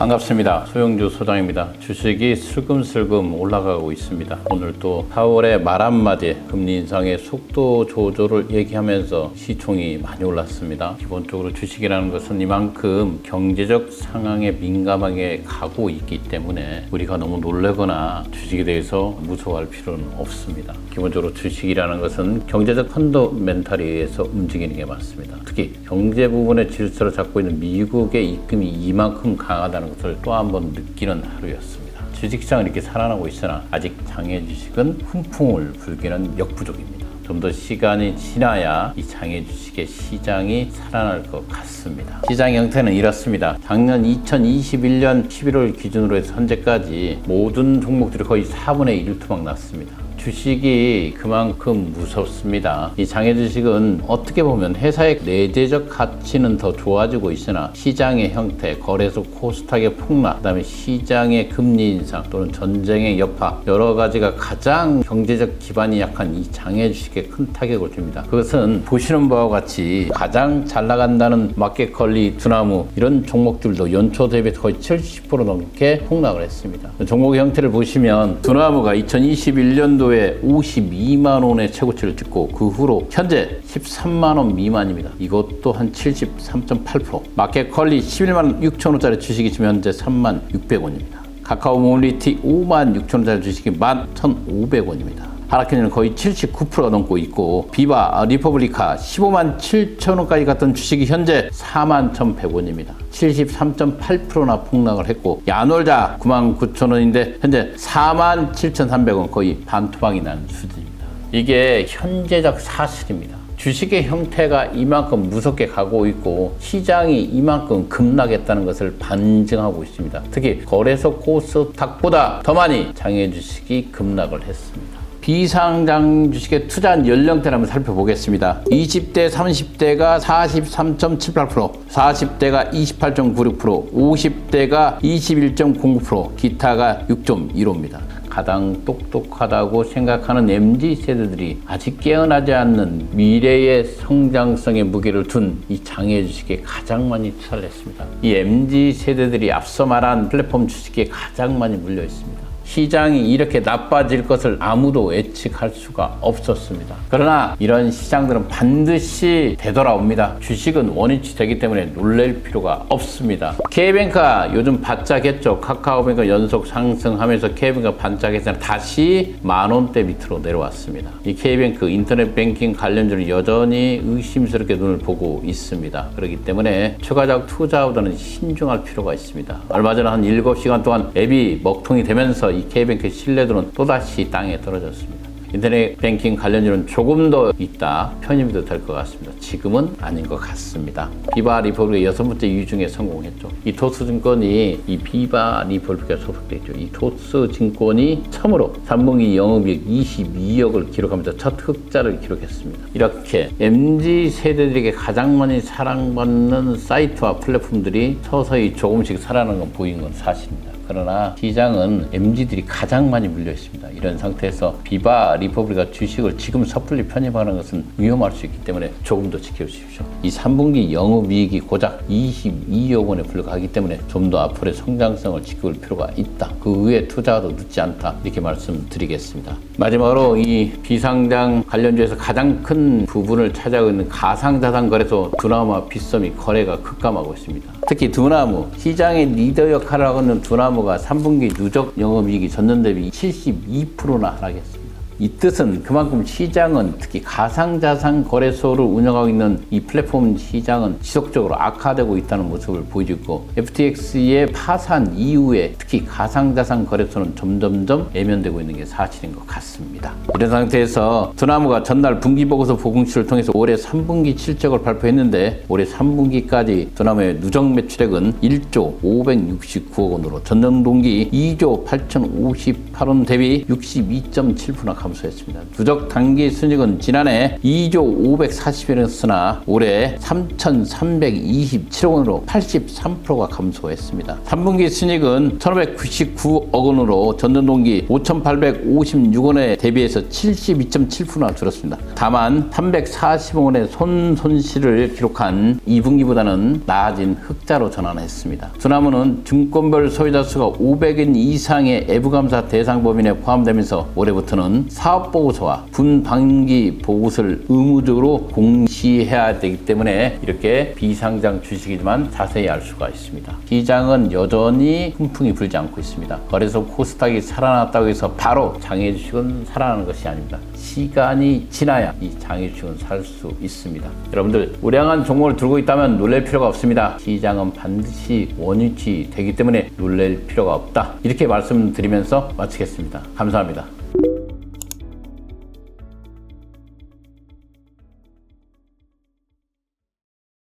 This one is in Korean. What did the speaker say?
반갑습니다. 소영주 소장입니다. 주식이 슬금슬금 올라가고 있습니다. 오늘 또 4월의 말 한마디 금리 인상의 속도 조절을 얘기하면서 시총이 많이 올랐습니다. 기본적으로 주식이라는 것은 이만큼 경제적 상황에 민감하게 가고 있기 때문에 우리가 너무 놀래거나 주식에 대해서 무서워할 필요는 없습니다. 기본적으로 주식이라는 것은 경제적 펀더멘탈에 의해서 움직이는 게 맞습니다. 특히 경제 부분의 질서를 잡고 있는 미국의 입금이 이만큼 강하다는 것을 또 한 번 느끼는 하루였습니다. 주식시장은 이렇게 살아나고 있으나 아직 장애 주식은 훈풍을 불기는 역부족입니다. 좀더 시간이 지나야 이 장애 주식의 시장이 살아날 것 같습니다. 시장 형태는 이렇습니다. 작년 2021년 11월 기준으로 해서 현재까지 모든 종목들이 거의 4분의 1 투박 났습니다. 주식이 그만큼 무섭습니다. 이 장애 주식은 어떻게 보면 회사의 내재적 가치는 더 좋아지고 있으나 시장의 형태, 거래소 코스닥의 폭락, 그다음에 시장의 금리 인상 또는 전쟁의 여파 여러 가지가 가장 경제적 기반이 약한 이 장애 주식에 큰 타격을 줍니다. 그것은 보시는 바와 같이 가장 잘 나간다는 마켓컬리, 두나무 이런 종목들도 연초 대비 거의 70% 넘게 폭락을 했습니다. 종목의 형태를 보시면 두나무가 2021년도 에 52만 원의 최고치를 찍고 그 후로 현재 13만 원 미만입니다. 이것도 한 73.8%. 마켓 컬리 11만 6천 원짜리 주식이 지금 현재 3만 600원입니다. 카카오 모빌리티 5만 6천 원짜리 주식이 11,500원입니다. 하라키는 거의 79%가 넘고 있고 비바, 리퍼블리카 15만 7천 원까지 갔던 주식이 현재 4만 1,100원입니다. 73.8%나 폭락을 했고 야놀자 9만 9천 원인데 현재 4만 7,300원 거의 반토막이 나는 수준입니다. 이게 현재적 사실입니다. 주식의 형태가 이만큼 무섭게 가고 있고 시장이 이만큼 급락했다는 것을 반증하고 있습니다. 특히 거래소 코스닥보다 더 많이 장애 주식이 급락을 했습니다. 비상장 주식의 투자한 연령대를 한번 살펴보겠습니다. 20대, 30대가 43.78%, 40대가 28.96%, 50대가 21.09%, 기타가 6.15입니다. 가장 똑똑하다고 생각하는 MZ 세대들이 아직 깨어나지 않는 미래의 성장성의 무게를 둔 이 장애 주식에 가장 많이 투자를 했습니다. 이 MZ 세대들이 앞서 말한 플랫폼 주식에 가장 많이 물려 있습니다. 시장이 이렇게 나빠질 것을 아무도 예측할 수가 없었습니다. 그러나 이런 시장들은 반드시 되돌아옵니다. 주식은 원위치 되기 때문에 놀랄 필요가 없습니다. K뱅크가 요즘 반짝했죠. 카카오뱅크 연속 상승하면서 K뱅크가 반짝했으나 다시 만 원대 밑으로 내려왔습니다. 이 K뱅크 인터넷 뱅킹 관련주는 여전히 의심스럽게 눈을 보고 있습니다. 그렇기 때문에 추가적 투자보다는 신중할 필요가 있습니다. 얼마 전에 한 7시간 동안 앱이 먹통이 되면서 이 K뱅크 신뢰도는 또다시 땅에 떨어졌습니다. 인터넷 뱅킹 관련주는 조금 더 있다 편입이 될 것 같습니다. 지금은 아닌 것 같습니다. 비바 리퍼블릭 여섯 번째 이유 중에 성공했죠. 이 토스 증권이 이 비바 리퍼블릭에 소속돼 있죠. 이 토스 증권이 처음으로 3분기 영업이익 22억을 기록하면서 첫 흑자를 기록했습니다. 이렇게 MZ 세대들에게 가장 많이 사랑받는 사이트와 플랫폼들이 서서히 조금씩 살아나는 건 보이는 건 사실입니다. 그러나 시장은 MZ들이 가장 많이 물려 있습니다. 이런 상태에서 비바 리퍼블리가 주식을 지금 섣불리 편입하는 것은 위험할 수 있기 때문에 조금 더 지켜주십시오. 이 3분기 영업이익이 고작 22억 원에 불과하기 때문에 좀 더 앞으로의 성장성을 지킬 필요가 있다. 그 외에 투자도 늦지 않다. 이렇게 말씀드리겠습니다. 마지막으로 이 비상장 관련주에서 가장 큰 부분을 차지하고 있는 가상자산 거래소 두나무와 빗썸이 거래가 급감하고 있습니다. 특히 두나무 시장의 리더 역할을 하고 있는 두나무가 3분기 누적 영업이익이 전년 대비 72%나 하락했습니다. 이 뜻은 그만큼 시장은 특히 가상자산 거래소를 운영하고 있는 이 플랫폼 시장은 지속적으로 악화되고 있다는 모습을 보여주고 FTX의 파산 이후에 특히 가상자산 거래소는 점점점 예면되고 있는 게 사실인 것 같습니다. 이런 상태에서 두나무가 전날 분기보고서 보공시를 통해서 올해 3분기 실적을 발표했는데 올해 3분기까지 두나무의 누적 매출액은 1조 569억 원으로 전년 동기 2조 8,058원 대비 62.7%나 감소했습니다. 감소했습니다. 누적 단기 순익은 지난해 2조 540원이었으나 올해 3,327억 원으로 83%가 감소했습니다. 3분기 순익은 1,599억 원으로 전년 동기 5,856원에 대비해서 72.7%나 줄었습니다. 다만 340억 원의 손 손실을 기록한 2분기보다는 나아진 흑자로 전환했습니다. 두나무는 증권별 소유자 수가 500인 이상의 애부감사 대상 범인에 포함되면서 올해부터는 사업 보고서와 분반기 보고서를 의무적으로 공시해야 되기 때문에 이렇게 비상장 주식이지만 자세히 알 수가 있습니다. 시장은 여전히 훈풍이 불지 않고 있습니다. 거래소 코스닥이 살아났다고 해서 바로 장애 주식은 살아나는 것이 아닙니다. 시간이 지나야 이 장애 주식은 살 수 있습니다. 여러분들 우량한 종목을 들고 있다면 놀랄 필요가 없습니다. 시장은 반드시 원위치 되기 때문에 놀랄 필요가 없다. 이렇게 말씀드리면서 마치겠습니다. 감사합니다.